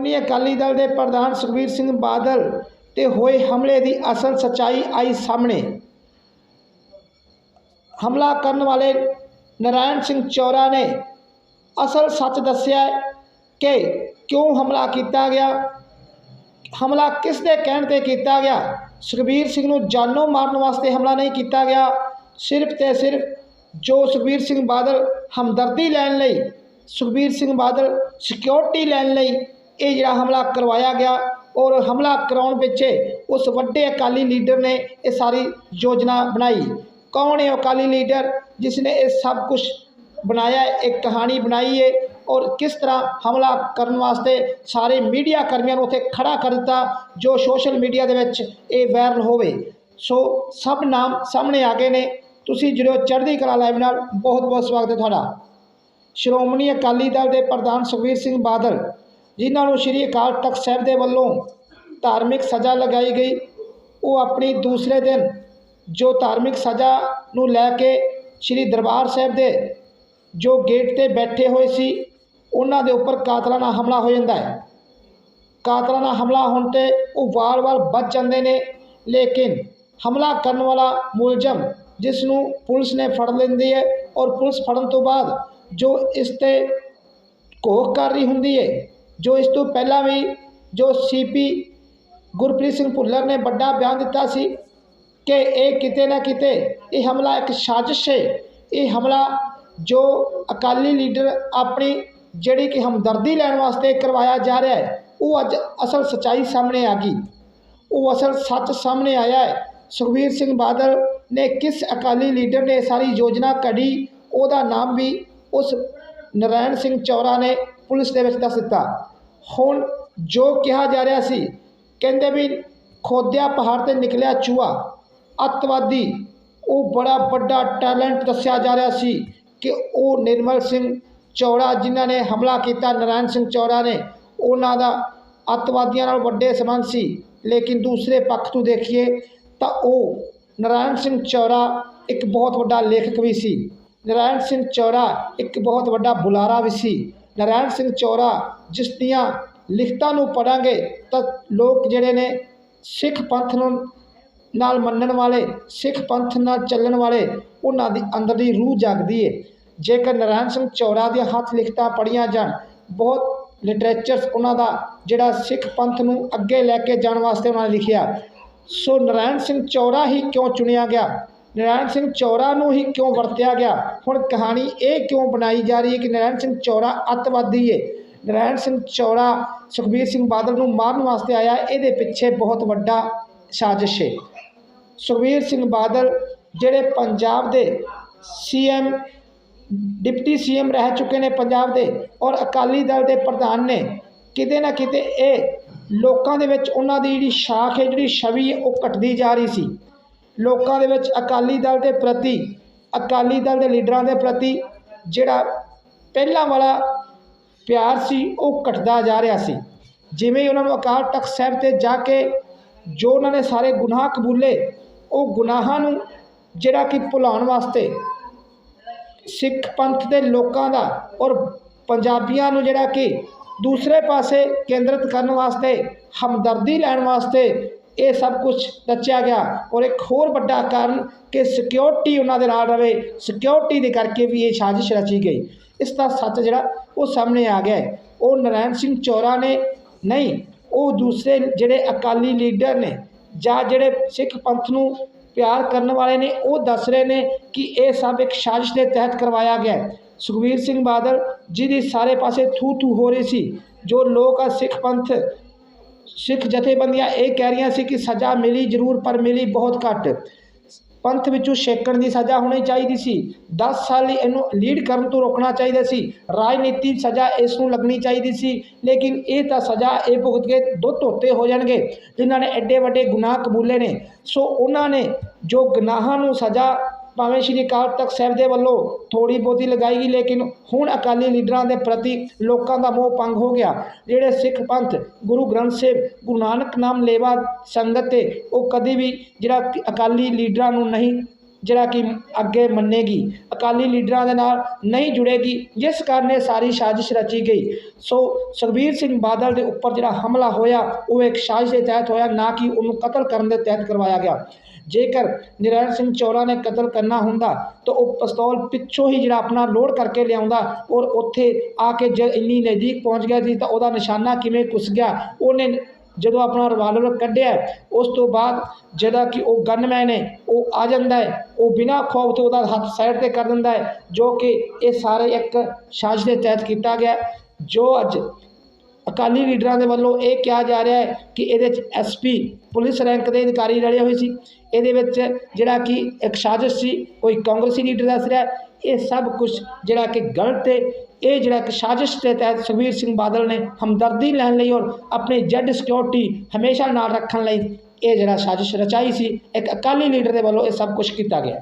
ਸ਼੍ਰੋਮਣੀ ਅਕਾਲੀ ਦਲ ਦੇ ਪ੍ਰਧਾਨ ਸੁਖਬੀਰ ਸਿੰਘ ਬਾਦਲ ਤੇ ਹੋਏ ਹਮਲੇ ਦੀ ਅਸਲ ਸਚਾਈ ਆਈ ਸਾਹਮਣੇ। ਹਮਲਾ ਕਰਨ ਵਾਲੇ ਨਰਾਇਣ ਸਿੰਘ ਚੌਰਾ ਨੇ ਅਸਲ ਸੱਚ ਦੱਸਿਆ ਕਿ ਕਿਉਂ ਹਮਲਾ ਕੀਤਾ ਗਿਆ, ਹਮਲਾ ਕਿਸ ਦੇ ਕਹਿਣ ਤੇ ਕੀਤਾ ਗਿਆ, ਸੁਖਬੀਰ ਸਿੰਘ ਨੂੰ ਜਾਨੋਂ ਮਾਰਨ ਵਾਸਤੇ ਹਮਲਾ ਨਹੀਂ ਕੀਤਾ ਗਿਆ, ਸਿਰਫ ਤੇ ਸਿਰਫ ਜੋ ਸੁਖਬੀਰ ਸਿੰਘ ਬਾਦਲ ਹਮਦਰਦੀ ਲੈਣ ਲਈ, ਸੁਖਬੀਰ ਸਿੰਘ ਬਾਦਲ ਸਿਕਿਉਰਿਟੀ ਲੈਣ ਲਈ ਇਹ ਜਿਹੜਾ ਹਮਲਾ ਕਰਵਾਇਆ ਗਿਆ ਔਰ ਹਮਲਾ ਕਰਾਉਣ ਪਿੱਛੇ ਉਸ ਵੱਡੇ ਅਕਾਲੀ ਲੀਡਰ ਨੇ ਇਹ ਸਾਰੀ ਯੋਜਨਾ ਬਣਾਈ। ਕੌਣ ਹੈ ਅਕਾਲੀ ਲੀਡਰ? ਜਿਸ ਨੇ ਇਹ ਸਭ ਕੁਝ ਬਣਾਇਆ ਹੈ, ਇੱਕ ਕਹਾਣੀ ਬਣਾਈ ਹੈ ਔਰ ਕਿਸ ਤਰ੍ਹਾਂ ਹਮਲਾ ਕਰਨ ਵਾਸਤੇ ਸਾਰੇ ਮੀਡੀਆ ਕਰਮੀਆਂ ਨੂੰ ਉੱਥੇ ਖੜਾ ਕਰ ਦਿੱਤਾ ਜੋ ਸੋਸ਼ਲ ਮੀਡੀਆ ਦੇ ਵਿੱਚ ਇਹ ਵਾਇਰਲ ਹੋਵੇ। ਸੋ ਸਭ ਨਾਮ ਸਾਹਮਣੇ ਆ ਗਏ ਨੇ। ਤੁਸੀਂ ਜਿਹੜੇ ਚੜ੍ਹਦੀ ਕਲਾ ਲਾਈਵ ਨਾਲ। ਬਹੁਤ ਬਹੁਤ ਸਵਾਗਤ ਹੈ ਤੁਹਾਡਾ। ਸ਼੍ਰੋਮਣੀ ਅਕਾਲੀ ਦਲ ਦੇ ਪ੍ਰਧਾਨ ਸੁਖਬੀਰ ਸਿੰਘ ਬਾਦਲ ਜਿਨ੍ਹਾਂ ਨੂੰ ਸ਼੍ਰੀ ਅਕਾਲ ਤਖਤ ਸਾਹਿਬ ਦੇ ਵੱਲੋਂ ਧਾਰਮਿਕ ਸਜ਼ਾ ਲਗਾਈ ਗਈ, ਉਹ ਆਪਣੀ ਦੂਸਰੇ ਦਿਨ ਜੋ ਧਾਰਮਿਕ ਸਜ਼ਾ ਨੂੰ ਲੈ ਕੇ ਸ਼੍ਰੀ ਦਰਬਾਰ ਸਾਹਿਬ ਦੇ ਜੋ ਗੇਟ ਤੇ ਬੈਠੇ ਹੋਏ ਸੀ, ਉਹਨਾਂ ਦੇ ਉੱਪਰ ਕਾਤਲਾਨਾ ਹਮਲਾ ਹੋ ਜਾਂਦਾ ਹੈ। ਕਾਤਲਾਨਾ ਹਮਲਾ ਹੋਣ ਤੇ ਉਹ ਵਾਰ-ਵਾਰ ਬਚ ਜਾਂਦੇ ਨੇ, ਲੇਕਿਨ ਹਮਲਾ ਕਰਨ ਵਾਲਾ ਮੁਲਜ਼ਮ ਜਿਸ ਨੂੰ ਪੁਲਿਸ ਨੇ ਫੜ ਲੈਂਦੀ ਹੈ ਔਰ ਪੁਲਿਸ ਫੜਨ ਤੋਂ ਬਾਅਦ ਜੋ ਇਸ ਤੇ ਘੋਖ ਕਰ ਰਹੀ ਹੁੰਦੀ ਹੈ ਜੋ ਇਸ ਤੋਂ ਪਹਿਲਾਂ ਵੀ ਜੋ ਸੀਪੀ ਗੁਰਪ੍ਰੀਤ ਸਿੰਘ ਭੁੱਲਰ ਨੇ ਵੱਡਾ ਬਿਆਨ ਦਿੱਤਾ ਸੀ ਕਿ ਇਹ ਕਿਤੇ ਨਾ ਕਿਤੇ ਇਹ ਹਮਲਾ ਇੱਕ ਸਾਜ਼ਿਸ਼ ਹੈ। ਇਹ ਹਮਲਾ ਜੋ ਅਕਾਲੀ ਲੀਡਰ ਆਪਣੀ ਜਿਹੜੀ ਕਿ ਹਮਦਰਦੀ ਲੈਣ ਵਾਸਤੇ ਕਰਵਾਇਆ ਜਾ ਰਿਹਾ ਹੈ, ਉਹ ਅੱਜ ਅਸਲ ਸਚਾਈ ਸਾਹਮਣੇ ਆ ਗਈ। ਉਹ ਅਸਲ ਸੱਚ ਸਾਹਮਣੇ ਆਇਆ ਹੈ। ਸੁਖਬੀਰ ਸਿੰਘ ਬਾਦਲ ਨੇ ਕਿਸ ਅਕਾਲੀ ਲੀਡਰ ਨੇ ਇਹ ਸਾਰੀ ਯੋਜਨਾ ਕੱਢੀ, ਉਹਦਾ ਨਾਮ ਵੀ ਉਸ ਨਰਾਇਣ ਸਿੰਘ ਚੌਰਾ ਨੇ ਪੁਲਿਸ ਦੇ ਵਿੱਚ ਦੱਸ ਦਿੱਤਾ। ਹੁਣ ਜੋ ਕਿਹਾ ਜਾ ਰਿਹਾ ਸੀ, ਕਹਿੰਦੇ ਵੀ ਖੋਦਿਆ ਪਹਾੜ ਤੇ ਨਿਕਲਿਆ ਚੂਹਾ। ਅੱਤਵਾਦੀ, ਉਹ ਬੜਾ ਵੱਡਾ ਟੈਲੈਂਟ ਦੱਸਿਆ ਜਾ ਰਿਹਾ ਸੀ ਕਿ ਉਹ ਨਿਰਮਲ ਸਿੰਘ ਚੌੜਾ ਜਿਨ੍ਹਾਂ ਨੇ ਹਮਲਾ ਕੀਤਾ, ਨਰਾਇਣ ਸਿੰਘ ਚੌੜਾ ਨੇ, ਉਹਨਾਂ ਦਾ ਅੱਤਵਾਦੀਆਂ ਨਾਲ ਵੱਡੇ ਸੰਬੰਧ ਸੀ। ਲੇਕਿਨ ਦੂਸਰੇ ਪੱਖ ਤੋਂ ਦੇਖੀਏ ਤਾਂ ਉਹ ਨਰਾਇਣ ਸਿੰਘ ਚੌੜਾ ਇੱਕ ਬਹੁਤ ਵੱਡਾ ਲੇਖਕ ਵੀ ਸੀ। ਨਰਾਇਣ ਸਿੰਘ ਚੌੜਾ ਇੱਕ ਬਹੁਤ ਵੱਡਾ ਬੁਲਾਰਾ ਵੀ ਸੀ। ਨਰਾਇਣ ਸਿੰਘ ਚੌਰਾ ਜਿਸ ਦੀਆਂ ਲਿਖਤਾਂ ਨੂੰ ਪੜਾਂਗੇ ਤਾਂ ਲੋਕ ਜਿਹੜੇ ਨੇ ਸਿੱਖ ਪੰਥ ਨੂੰ ਨਾਲ ਮੰਨਣ ਵਾਲੇ, ਸਿੱਖ ਪੰਥ ਨਾਲ ਚੱਲਣ ਵਾਲੇ, ਉਹਨਾਂ ਦੀ ਅੰਦਰ ਦੀ ਰੂਹ ਜਾਗਦੀ ਏ। ਜੇਕਰ ਨਰਾਇਣ ਸਿੰਘ ਚੌਰਾ ਦੀਆਂ ਹੱਥ ਲਿਖਤਾਂ ਪੜੀਆਂ ਜਾਣ, ਬਹੁਤ ਲਿਟਰੇਚਰ ਉਹਨਾਂ ਦਾ ਜਿਹੜਾ ਸਿੱਖ ਪੰਥ ਨੂੰ ਅੱਗੇ ਲੈ ਕੇ ਜਾਣ ਵਾਸਤੇ ਉਹਨਾਂ ਨੇ ਲਿਖਿਆ। ਸੋ ਨਰਾਇਣ ਸਿੰਘ ਚੌਰਾ ਹੀ ਕਿਉਂ ਚੁਣਿਆ ਗਿਆ? ਨਰਾਇਣ ਸਿੰਘ ਚੌੜਾ ਨੂੰ ਹੀ ਕਿਉਂ ਵਰਤਿਆ ਗਿਆ? ਹੁਣ ਕਹਾਣੀ ਇਹ ਕਿਉਂ ਬਣਾਈ ਜਾ ਰਹੀ ਹੈ ਕਿ ਨਰਾਇਣ ਸਿੰਘ ਚੌੜਾ ਅੱਤਵਾਦੀ ਹੈ ਨਰਾਇਣ ਸਿੰਘ ਚੌੜਾ ਸੁਖਬੀਰ ਸਿੰਘ ਬਾਦਲ ਨੂੰ ਮਾਰਨ ਵਾਸਤੇ ਆਇਆ, ਇਹਦੇ ਪਿੱਛੇ ਬਹੁਤ ਵੱਡਾ ਸਾਜ਼ਿਸ਼ ਹੈ ਸੁਖਬੀਰ ਸਿੰਘ ਬਾਦਲ ਜਿਹੜੇ ਪੰਜਾਬ ਦੇ ਸੀਐਮ, ਡਿਪਟੀ ਸੀਐਮ ਰਹਿ ਚੁੱਕੇ ਨੇ ਪੰਜਾਬ ਦੇ ਔਰ ਅਕਾਲੀ ਦਲ ਦੇ ਪ੍ਰਧਾਨ ਨੇ, ਕਿਤੇ ਨਾ ਕਿਤੇ ਇਹ ਲੋਕਾਂ ਦੇ ਵਿੱਚ ਉਹਨਾਂ ਦੀ ਜਿਹੜੀ ਸ਼ਾਖ ਹੈ ਜਿਹੜੀ ਛਵੀ ਹੈ ਉਹ ਘਟਦੀ ਜਾ ਰਹੀ ਸੀ। ਲੋਕਾਂ ਦੇ ਵਿੱਚ ਅਕਾਲੀ ਦਲ ਦੇ ਪ੍ਰਤੀ, ਅਕਾਲੀ ਦਲ ਦੇ ਲੀਡਰਾਂ ਦੇ ਪ੍ਰਤੀ ਜਿਹੜਾ ਪਹਿਲਾਂ ਵਾਲਾ ਪਿਆਰ ਸੀ, ਉਹ ਘਟਦਾ ਜਾ ਰਿਹਾ ਸੀ। ਜਿਵੇਂ ਉਹਨਾਂ ਨੂੰ ਅਕਾਲ ਤਖਤ ਸਾਹਿਬ ਤੇ ਜਾ ਕੇ ਜੋ ਉਹਨਾਂ ਨੇ ਸਾਰੇ ਗੁਨਾਹ ਕਬੂਲੇ, ਉਹ ਗੁਨਾਹਾਂ ਨੂੰ ਜਿਹੜਾ ਕਿ ਭੁਲਾਉਣ ਵਾਸਤੇ ਸਿੱਖ ਪੰਥ ਦੇ ਲੋਕਾਂ ਦਾ ਔਰ ਪੰਜਾਬੀਆਂ ਨੂੰ ਜਿਹੜਾ ਕਿ ਦੂਸਰੇ ਪਾਸੇ ਕੇਂਦਰਿਤ ਕਰਨ ਵਾਸਤੇ, ਹਮਦਰਦੀ ਲੈਣ ਵਾਸਤੇ ਇਹ ਸਭ ਕੁਝ ਰਚਿਆ ਗਿਆ ਔਰ ਇੱਕ ਹੋਰ ਵੱਡਾ ਕਾਰਨ ਕਿ ਸਿਕਿਉਰਿਟੀ ਉਹਨਾਂ ਦੇ ਨਾਲ ਰਵੇ ਸਿਕਿਉਰਿਟੀ ਦੇ ਕਰਕੇ ਵੀ ਇਹ ਸਾਜ਼ਿਸ਼ ਰਚੀ ਗਈ ਇਸ ਦਾ ਸੱਚ ਜਿਹੜਾ ਉਹ ਸਾਹਮਣੇ ਆ ਗਿਆ ਹੈ। ਉਹ ਨਰਾਇਣ ਸਿੰਘ ਚੌਰਾ ਨੇ ਨਹੀਂ, ਉਹ ਦੂਸਰੇ ਜਿਹੜੇ ਅਕਾਲੀ ਲੀਡਰ ਨੇ ਜਾਂ ਜਿਹੜੇ ਸਿੱਖ ਪੰਥ ਨੂੰ ਪਿਆਰ ਕਰਨ ਵਾਲੇ ਨੇ, ਉਹ ਦੱਸ ਰਹੇ ਨੇ ਕਿ ਇਹ ਸਭ ਇੱਕ ਸਾਜ਼ਿਸ਼ ਦੇ ਤਹਿਤ ਕਰਵਾਇਆ ਗਿਆ ਹੈ। ਸੁਖਬੀਰ ਸਿੰਘ ਬਾਦਲ, ਜਿਹਦੀ ਸਾਰੇ ਪਾਸੇ ਥੂ ਥੂ ਹੋ ਰਹੀ ਸੀ, ਜੋ ਲੋਕ ਆ ਸਿੱਖ ਪੰਥ ਸਿੱਖ ਜਥੇਬੰਦੀਆਂ ਇਹ ਕਹਿ ਰਹੀਆਂ ਸੀ ਕਿ ਸਜ਼ਾ ਮਿਲੀ ਜ਼ਰੂਰ, ਪਰ ਮਿਲੀ ਬਹੁਤ ਘੱਟ। ਪੰਥ ਵਿੱਚੋਂ ਛੇਕਣ ਦੀ ਸਜ਼ਾ ਹੋਣੀ ਚਾਹੀਦੀ ਸੀ। 10 ਸਾਲ ਲਈ ਇਹਨੂੰ ਲੀਡ ਕਰਨ ਤੋਂ ਰੋਕਣਾ ਚਾਹੀਦਾ ਸੀ। ਰਾਜਨੀਤੀ ਸਜ਼ਾ ਇਸ ਨੂੰ ਲੱਗਣੀ ਚਾਹੀਦੀ ਸੀ। ਲੇਕਿਨ ਇਹ ਤਾਂ ਸਜ਼ਾ ਇਹ ਭੁਗਤ ਕੇ ਦੋ ਧੋਤੇ ਹੋ ਜਾਣਗੇ, ਜਿਨ੍ਹਾਂ ਨੇ ਐਡੇ ਵੱਡੇ ਗੁਨਾਹ ਕਬੂਲੇ ਨੇ। ਸੋ ਉਹਨਾਂ ਨੇ ਜੋ ਗੁਨਾਹਾਂ ਨੂੰ ਸਜ਼ਾ ਭਾਵੇਂ ਸ਼੍ਰੀ ਅਕਾਲ ਤਖਤ ਸਾਹਿਬ ਦੇ ਵੱਲੋਂ ਥੋੜੀ ਬਹੁਤੀ ਲਗਾਈ ਗਈ, ਲੇਕਿਨ ਹੁਣ ਅਕਾਲੀ ਲੀਡਰਾਂ ਦੇ ਪ੍ਰਤੀ ਲੋਕਾਂ ਦਾ ਮੋਹ ਭੰਗ ਹੋ ਗਿਆ। ਜਿਹੜੇ ਸਿੱਖ ਪੰਥ, ਗੁਰੂ ਗ੍ਰੰਥ ਸਾਹਿਬ, ਗੁਰੂ ਨਾਨਕ ਨਾਮ ਲੇਵਾ ਸੰਗਤ ਤੇ ਉਹ ਕਦੀ ਵੀ ਜਿਹੜਾ ਅਕਾਲੀ ਲੀਡਰਾਂ ਨੂੰ ਨਹੀਂ ਜਿਹੜਾ ਕਿ ਅੱਗੇ ਮੰਨੇਗੀ, ਅਕਾਲੀ ਲੀਡਰਾਂ ਦੇ ਨਾਲ ਨਹੀਂ ਜੁੜੇਗੀ, ਜਿਸ ਕਾਰਨ ਇਹ ਸਾਰੀ ਸਾਜ਼ਿਸ਼ ਰਚੀ ਗਈ। ਸੋ ਸੁਖਬੀਰ ਸਿੰਘ ਬਾਦਲ ਦੇ ਉੱਪਰ ਜਿਹੜਾ ਹਮਲਾ ਹੋਇਆ, ਉਹ ਇੱਕ ਸਾਜ਼ਿਸ਼ ਦੇ ਤਹਿਤ ਹੋਇਆ, ਨਾ ਕਿ ਉਹਨੂੰ ਕਤਲ ਕਰਨ ਦੇ ਤਹਿਤ ਕਰਵਾਇਆ ਗਿਆ। ਜੇਕਰ ਨਰੈਣ ਸਿੰਘ ਚੌਰਾ ਨੇ ਕਤਲ ਕਰਨਾ ਹੁੰਦਾ, ਤਾਂ ਉਹ ਪਿਸਤੌਲ ਪਿੱਛੋਂ ਹੀ ਜਿਹੜਾ ਆਪਣਾ ਲੋਡ ਕਰਕੇ ਲਿਆਉਂਦਾ ਔਰ ਉੱਥੇ ਆ ਕੇ ਜੇ ਇੰਨੀ ਨਜ਼ਦੀਕ ਪਹੁੰਚ ਗਿਆ ਸੀ, ਤਾਂ ਉਹਦਾ ਨਿਸ਼ਾਨਾ ਕਿਵੇਂ ਕੁਸ ਗਿਆ, ਉਹਨੇ ਜਦੋਂ ਆਪਣਾ ਰਿਵਾਲਵਰ ਕੱਢਿਆ ਉਸ ਤੋਂ ਬਾਅਦ ਜਿਹੜਾ ਕਿ ਉਹ ਗਨਮੈਨ ਹੈ, ਉਹ ਆ ਜਾਂਦਾ ਹੈ, ਉਹ ਬਿਨਾਂ ਖੌਫ ਤੋਂ ਉਹਦਾ ਹੱਥ ਸਾਈਡ ਤੇ ਕਰ ਦਿੰਦਾ ਹੈ, ਜੋ ਕਿ ਇਹ ਸਾਰੇ ਇੱਕ ਸਾਜ਼ਿਸ਼ ਦੇ ਤਹਿਤ ਕੀਤਾ ਗਿਆ ਜੋ ਅੱਜ ਅਕਾਲੀ ਲੀਡਰਾਂ ਦੇ ਵੱਲੋਂ ਇਹ ਕਿਹਾ ਜਾ ਰਿਹਾ ਹੈ ਕਿ ਇਹਦੇ 'ਚ ਐਸਪੀ ਪੁਲਿਸ ਰੈਂਕ ਦੇ ਅਧਿਕਾਰੀ ਰਲੇ ਹੋਏ ਸੀ। ਇਹਦੇ ਵਿੱਚ ਜਿਹੜਾ ਕਿ ਇੱਕ ਸਾਜ਼ਿਸ਼ ਸੀ ਕੋਈ ਕਾਂਗਰਸੀ ਲੀਡਰ ਦੱਸ ਰਿਹਾ ਇਹ ਸਭ ਕੁਝ ਜਿਹੜਾ ਕਿ ਗਲਤ ਹੈ ਇਹ ਜਿਹੜਾ ਕਿ ਸਾਜ਼ਿਸ਼ ਦੇ ਤਹਿਤ ਸੁਖਬੀਰ ਸਿੰਘ ਬਾਦਲ ਨੇ ਹਮਦਰਦੀ ਲੈਣ ਲਈ ਔਰ ਆਪਣੀ ਜੈਡ ਸਿਕਿਉਰਿਟੀ ਹਮੇਸ਼ਾ ਨਾਲ ਰੱਖਣ ਲਈ ਇਹ ਜਿਹੜਾ ਸਾਜ਼ਿਸ਼ ਰਚਾਈ ਸੀ, ਇੱਕ ਅਕਾਲੀ ਲੀਡਰ ਦੇ ਵੱਲੋਂ ਇਹ ਸਭ ਕੁਝ ਕੀਤਾ ਗਿਆ।